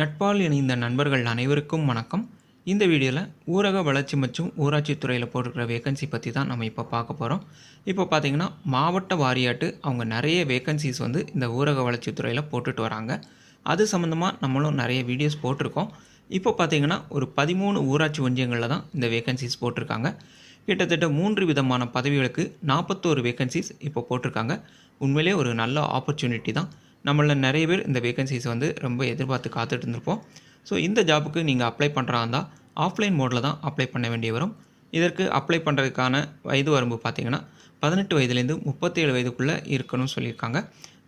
நட்பால் இணைந்த நண்பர்கள் அனைவருக்கும் வணக்கம். இந்த வீடியோவில் ஊரக வளர்ச்சி மற்றும் ஊராட்சி துறையில் போட்டிருக்கிற வேகன்சி பற்றி தான் நம்ம இப்போ பார்க்க போகிறோம் இப்போ பார்த்தீங்கன்னா மாவட்ட வாரியாட்டு அவங்க நிறைய வேகன்சிஸ் வந்து இந்த ஊரக வளர்ச்சி துறையில் போட்டுட்டு வராங்க. அது சம்மந்தமாக நம்மளும் நிறைய வீடியோஸ் போட்டிருக்கோம். இப்போ பார்த்திங்கன்னா ஒரு பதிமூணு ஊராட்சி ஒன்றியங்களில் தான் இந்த வேகன்சிஸ் போட்டிருக்காங்க. கிட்டத்தட்ட மூன்று விதமான பதவிகளுக்கு நாற்பத்தோரு வேகன்சிஸ் இப்போ போட்டிருக்காங்க. உண்மையிலே ஒரு நல்ல ஆப்பர்ச்சுனிட்டி தான். நம்மள நிறைய பேர் இந்த வேகன்சிஸ் வந்து ரொம்ப எதிர்பார்த்து காத்துட்டு இருந்திருப்போம். ஸோ இந்த ஜாபுக்கு நீங்கள் அப்ளை பண்ணுறா இருந்தால் ஆஃப்லைன் மோடில் தான் அப்ளை பண்ண வேண்டிய வரும். இதற்கு அப்ளை பண்ணுறதுக்கான வயது வரம்பு பார்த்திங்கன்னா பதினெட்டு வயதுலேருந்து முப்பத்தேழு வயதுக்குள்ளே இருக்கணும்னு சொல்லியிருக்காங்க.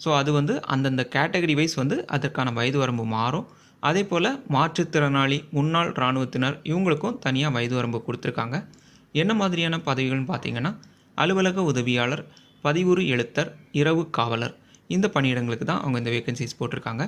ஸோ அது வந்து அந்தந்த கேட்டகரி வைஸ் வந்து அதற்கான வயது வரம்பு மாறும். அதே போல் மாற்றுத்திறனாளி முன்னாள் இராணுவத்தினர் இவங்களுக்கும் தனியாக வயது வரம்பு கொடுத்துருக்காங்க. என்ன மாதிரியான பதவிகள்னு பார்த்தீங்கன்னா அலுவலக உதவியாளர் பதிவுறு எழுத்தர் இரவு காவலர். இந்த பணியிடங்களுக்கு தான் அவங்க இந்த வேகன்சிஸ் போட்டிருக்காங்க.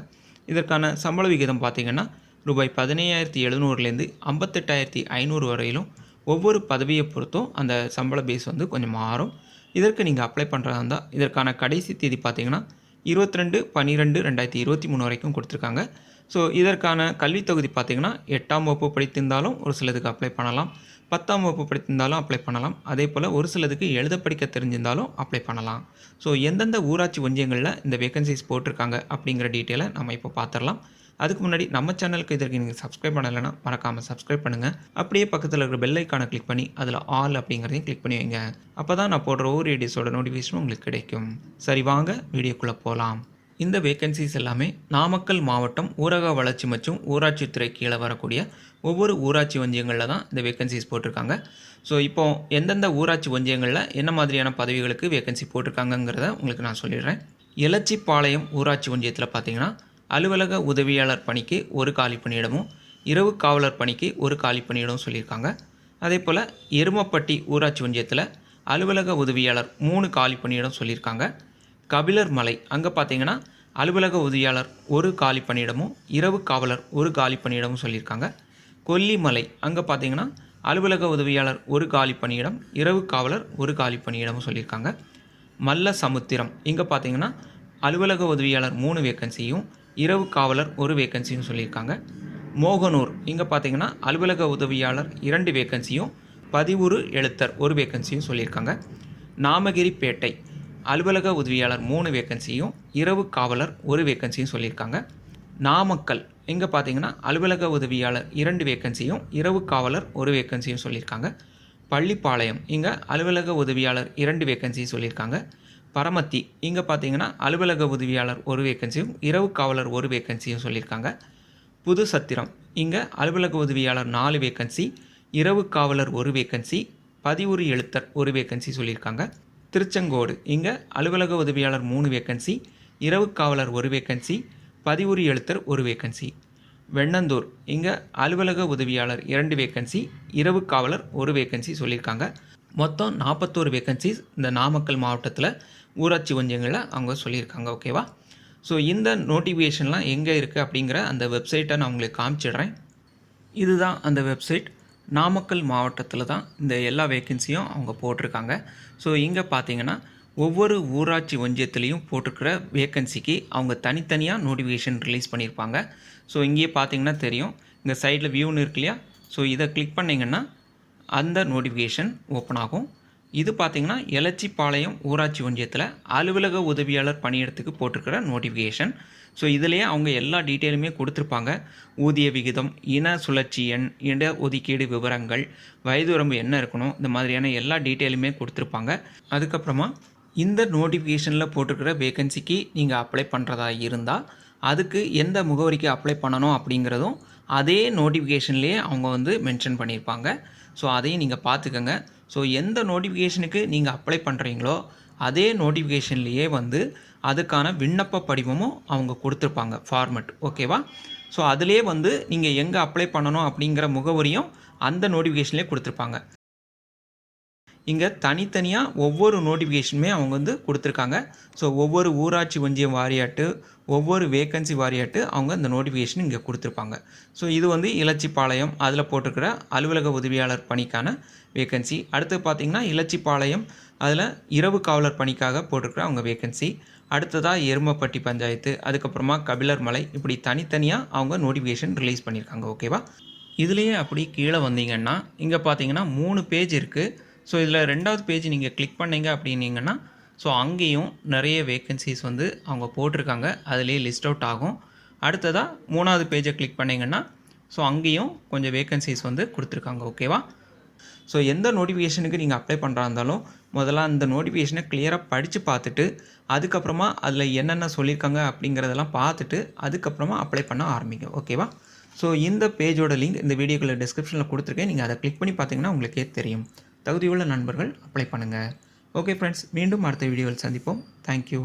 இதற்கான சம்பள விகிதம் பார்த்தீங்கன்னா ரூபாய் பதினையாயிரத்தி எழுநூறுலேருந்து ஐம்பத்தெட்டாயிரத்தி ஐநூறு வரையிலும் ஒவ்வொரு பதவியை பொறுத்தும் அந்த சம்பள பேஸ் வந்து கொஞ்சம் மாறும். இதற்கு நீங்கள் அப்ளை பண்ணுறதா இருந்தால் இதற்கான கடைசி தேதி பார்த்தீங்கன்னா இருபத்தி ரெண்டு பன்னிரெண்டு ரெண்டாயிரத்தி இருபத்தி மூணு வரைக்கும் கொடுத்துருக்காங்க. ஸோ இதற்கான கல்வித் தொகுதி பார்த்தீங்கன்னா எட்டாம் வகுப்பு படித்திருந்தாலும் ஒரு சிலதுக்கு அப்ளை பண்ணலாம். பத்தாம் வகுப்பு படித்திருந்தாலும் அப்ளை பண்ணலாம். அதே போல் ஒரு சிலதுக்கு எழுத படிக்க தெரிஞ்சிருந்தாலும் அப்ளை பண்ணலாம். ஸோ எந்தெந்த ஊராட்சி ஒன்றியங்களில் இந்த வேகன்சிஸ் போட்டிருக்காங்க அப்படிங்கிற டீட்டெயிலை நம்ம இப்போ பார்த்துடலாம் அதுக்கு முன்னாடி நம்ம சேனலுக்கு இதற்கு நீங்கள் சப்ஸ்கிரைப் பண்ணலைன்னா மறக்காமல் சப்ஸ்கிரைப் பண்ணுங்கள் அப்படியே பக்கத்தில் இருக்கிற பெல் ஐக்கானை கிளிக் பண்ணி அதில் ஆல் அப்படிங்கிறதையும் கிளிக் பண்ணி வைங்க. அப்போ தான் நான் போடுற ஒவ்வொரு வீடியோஸோட நோட்டிஃபிகேஷன் உங்களுக்கு கிடைக்கும். சரி வாங்க வீடியோக்குள்ளே போகலாம் இந்த வேகன்சிஸ் எல்லாமே நாமக்கல் மாவட்டம் ஊரக வளர்ச்சி மற்றும் ஊராட்சித்துறை கீழே வரக்கூடிய ஒவ்வொரு ஊராட்சி ஒன்றியங்களில் தான் இந்த வேகன்சிஸ் போட்டிருக்காங்க. ஸோ இப்போ எந்தெந்த ஊராட்சி ஒன்றியங்களில் என்ன மாதிரியான பதவிகளுக்கு வேகன்சி போட்டிருக்காங்கங்கிறத உங்களுக்கு நான் சொல்லிடுறேன். எலச்சிப்பாளையம் ஊராட்சி ஒன்றியத்தில் பார்த்தீங்கன்னா அலுவலக உதவியாளர் பணிக்கு ஒரு காலி பணியிடமும் இரவு காவலர் பணிக்கு ஒரு காலி பணியிடமும் சொல்லியிருக்காங்க. அதே போல் எருமப்பட்டி ஊராட்சி ஒன்றியத்தில் அலுவலக உதவியாளர் மூணு காலி பணியிடம் சொல்லியிருக்காங்க. கபிலர் மலை. அங்கே பார்த்தீங்கன்னா அலுவலக உதவியாளர் ஒரு காலி பணியிடமும் இரவு காவலர் ஒரு காலி பணியிடமும் சொல்லியிருக்காங்க. கொல்லிமலை அங்கே பார்த்தீங்கன்னா அலுவலக உதவியாளர் ஒரு காலி பணியிடம் இரவு காவலர் ஒரு காலி பணியிடமும் சொல்லியிருக்காங்க. மல்ல சமுத்திரம் இங்கே பார்த்தீங்கன்னா அலுவலக உதவியாளர் மூணு வேக்கன்சியும் இரவு காவலர் ஒரு வேக்கன்சியும் சொல்லியிருக்காங்க. மோகனூர் இங்கே பார்த்தீங்கன்னா அலுவலக உதவியாளர் இரண்டு வேக்கன்சியும் பதிவுறு எழுத்தர் ஒரு வேக்கன்சியும் சொல்லியிருக்காங்க. நாமகிரிப்பேட்டை அலுவலக உதவியாளர் மூணு வேக்கன்சியும் இரவு காவலர் ஒரு வேக்கன்சியும் சொல்லியிருக்காங்க. நாமக்கல் இங்கே பார்த்தீங்கன்னா அலுவலக உதவியாளர் இரண்டு வேக்கன்சியும் இரவு காவலர் ஒரு வேக்கன்சியும் சொல்லியிருக்காங்க. பள்ளிப்பாளையம் இங்கே அலுவலக உதவியாளர் இரண்டு வேக்கன்சியும் சொல்லியிருக்காங்க. பரமத்தி இங்கே பார்த்தீங்கன்னா அலுவலக உதவியாளர் ஒரு வேக்கன்சியும் இரவு காவலர் ஒரு வேக்கன்சியும் சொல்லியிருக்காங்க. புது சத்திரம் இங்கே அலுவலக உதவியாளர் நாலு வேக்கன்சி இரவு காவலர் ஒரு வேக்கன்சி பதிவுறு எழுத்தர் ஒரு வேக்கன்சி சொல்லியிருக்காங்க. திருச்செங்கோடு. இங்கே அலுவலக உதவியாளர் மூணு வேக்கன்சி இரவு காவலர் ஒரு வேக்கன்சி பதிவுரி எழுத்தர் ஒரு வேக்கன்சி வெண்ணந்தூர். இங்கே அலுவலக உதவியாளர் இரண்டு வேக்கன்சி இரவு காவலர் ஒரு வேக்கன்சி சொல்லியிருக்காங்க. மொத்தம் நாற்பத்தோரு வேக்கன்சிஸ் இந்த நாமக்கல் மாவட்டத்தில் ஊராட்சி ஒன்றியங்களில் அவங்க சொல்லியிருக்காங்க ஓகேவா ஸோ இந்த நோட்டிஃபிகேஷன்லாம் எங்கே இருக்குது அப்படிங்கிற அந்த வெப்சைட்டை நான் உங்களுக்கு காமிச்சிடுறேன். இதுதான் அந்த வெப்சைட் நாமக்கல் மாவட்டத்தில் தான் இந்த எல்லா வேக்கன்சியும் அவங்க போட்டிருக்காங்க. ஸோ இங்கே பார்த்தீங்கன்னா ஒவ்வொரு ஊராட்சி ஒன்றியத்துலேயும் போட்டிருக்கிற வேக்கன்சிக்கு அவங்க தனித்தனியாக நோட்டிஃபிகேஷன் ரிலீஸ் பண்ணியிருப்பாங்க ஸோ இங்கேயே பார்த்தீங்கன்னா தெரியும். இந்த சைடில் வியூன்னு இருக்கு இல்லையா? ஸோ இதை கிளிக் பண்ணிங்கன்னா அந்த நோட்டிஃபிகேஷன் ஓப்பன் ஆகும். இது பார்த்தீங்கன்னா எலச்சிப்பாளையம் ஊராட்சி ஒன்றியத்தில் அலுவலக உதவியாளர் பணியிடத்துக்கு போட்டிருக்கிற நோட்டிஃபிகேஷன் ஸோ இதிலேயே அவங்க எல்லா டீட்டெயிலுமே கொடுத்துருப்பாங்க. ஊதிய விகிதம் இன சுழற்சி எண் இட ஒதுக்கீடு விவரங்கள் வயது வரம்பு என்ன இருக்கணும் இந்த மாதிரியான எல்லா டீட்டெயிலுமே கொடுத்துருப்பாங்க. அதுக்கப்புறமா இந்த நோட்டிஃபிகேஷனில் போட்டிருக்கிற வேகன்சிக்கு நீங்கள் அப்ளை பண்ணுறதா இருந்தால் அதுக்கு எந்த முகவரிக்கு அப்ளை பண்ணணும் அப்படிங்கிறதும் அதே நோட்டிஃபிகேஷன்லேயே அவங்க வந்து மென்ஷன் பண்ணியிருப்பாங்க. ஸோ அதையும் நீங்கள் பார்த்துக்கோங்க. ஸோ எந்த நோட்டிஃபிகேஷனுக்கு நீங்கள் அப்ளை பண்ணுறீங்களோ அதே நோட்டிஃபிகேஷன்லேயே வந்து அதுக்கான விண்ணப்ப படிவமும் அவங்க கொடுத்துருப்பாங்க ஃபார்மெட் ஓகேவா ஸோ அதிலே வந்து நீங்கள் எங்கே அப்ளை பண்ணணும் அப்படிங்கிற முகவரியும் அந்த நோட்டிஃபிகேஷன்லேயே கொடுத்துருப்பாங்க. இங்கே தனித்தனியாக ஒவ்வொரு நோட்டிஃபிகேஷனுமே அவங்க வந்து கொடுத்துருக்காங்க. ஸோ ஒவ்வொரு ஊராட்சி ஒன்றியம் வாரியாட்டு ஒவ்வொரு வேக்கன்சி வாரியாட்டு அவங்க இந்த நோட்டிஃபிகேஷன் இங்கே கொடுத்துருப்பாங்க. ஸோ இது வந்து இலச்சிப்பாளையம் அதில் போட்டிருக்கிற அலுவலக உதவியாளர் பணிக்கான வேக்கன்சி அடுத்து பார்த்திங்கன்னா இலச்சிப்பாளையம் அதில் இரவு காவலர் பணிக்காக போட்டிருக்கிற அவங்க வேக்கன்சி அடுத்ததாக எருமப்பட்டி பஞ்சாயத்து அதுக்கப்புறமா கபிலர் மலை. இப்படி தனித்தனியாக அவங்க நோட்டிஃபிகேஷன் ரிலீஸ் பண்ணியிருக்காங்க ஓகேவா இதுலேயே அப்படி கீழே வந்தீங்கன்னா இங்கே பார்த்தீங்கன்னா மூணு பேஜ் இருக்குது ஸோ இதில் ரெண்டாவது பேஜ் நீங்கள் கிளிக் பண்ணீங்க அப்படின்னீங்கன்னா ஸோ அங்கேயும் நிறைய வேக்கன்சிஸ் வந்து அவங்க போட்டிருக்காங்க. அதுலேயே லிஸ்ட் அவுட் ஆகும். அடுத்ததாக மூணாவது பேஜை கிளிக் பண்ணீங்கன்னா ஸோ அங்கேயும் கொஞ்சம் வேக்கன்சிஸ் வந்து கொடுத்துருக்காங்க. ஓகேவா ஸோ எந்த நோட்டிஃபிகேஷனுக்கு நீங்கள் அப்ளை பண்ணுறா இருந்தாலும் முதல்ல அந்த நோட்டிஃபிகேஷனை கிளியராக படித்து பார்த்துட்டு அதுக்கப்புறமா அதில் என்னென்ன சொல்லியிருக்காங்க அப்படிங்கிறதெல்லாம் பார்த்துட்டு அதுக்கப்புறமா அப்ளை பண்ண ஆரம்பிங்க. ஓகேவா ஸோ இந்த பேஜோட லிங்க் இந்த வீடியோக்குள்ள டிஸ்கிரிப்ஷனில் கொடுத்துருக்கேன். நீங்கள் அதை கிளிக் பண்ணி பார்த்தீங்கன்னா உங்களுக்கே தெரியும். தகுதியுள்ள நண்பர்கள் அப்ளை பண்ணுங்கள் ஓகே ஃப்ரெண்ட்ஸ் மீண்டும் அடுத்த வீடியோவில் சந்திப்போம். தேங்க்யூ